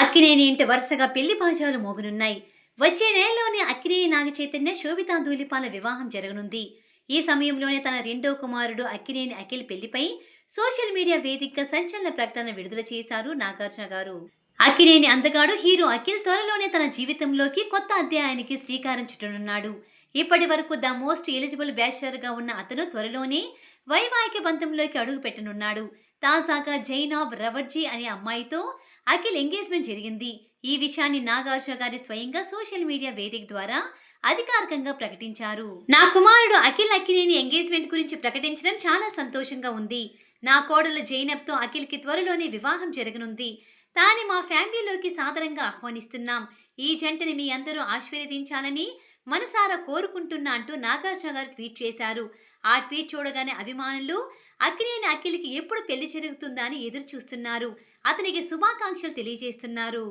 అక్కినేని ఇంటి వరుసగా పెళ్ళి బాజాలు మోగనున్నాయి. వచ్చే నెలలోనే అక్కినేని నాగ చైతన్య శోభితా ధూలిపాల వివాహం జరగనుంది. ఈ సమయంలోనే తన రెండో కుమారుడు అక్కినేని అఖిల్ పెళ్ళిపై సోషల్ మీడియా వేదికగా సంచలన ప్రకటన విడుదల చేశారు నాగార్జున గారు. అక్కినేని అందగాడు హీరో అఖిల్ త్వరలోనే తన జీవితంలోకి కొత్త అధ్యాయానికి శ్రీకారం చుట్టనున్నాడు. ఇప్పటి వరకు ద మోస్ట్ ఎలిజిబుల్ బ్యాచులర్గా ఉన్న అతను త్వరలోనే వైవాహిక బంధంలోకి అడుగు పెట్టనున్నాడు తాజాగా జైనాబ్ రవర్జీ అనే అమ్మాయితో అఖిల్ ఎంగేజ్మెంట్ జరిగింది. ఈ విషయాన్ని నాగార్జున గారి స్వయంగా సోషల్ మీడియా వేదిక ద్వారా అధికారికంగా ప్రకటించారు. నా కుమారుడు అఖిల్ అక్కినేని ఎంగేజ్మెంట్ గురించి ప్రకటించడం చాలా సంతోషంగా ఉంది. నా కోడలు జైనబ్తో అఖిల్కి త్వరలోనే వివాహం జరగనుంది. తాని మా ఫ్యామిలీలోకి సాదరంగా ఆహ్వానిస్తున్నాం. ఈ జంటని మీ అందరూ ఆశీర్వదించాలని మనసారా కోరుకుంటున్నా అంటూ నాగార్జున గారు ట్వీట్ చేశారు. ఆ ట్వీట్ చూడగానే అభిమానులు అక్కినేని అఖిల్కి ఎప్పుడు పెళ్ళి జరుగుతుందా అని ఎదురు చూస్తున్నారు అతనికి శుభాకాంక్షలు తెలియజేస్తున్నారు.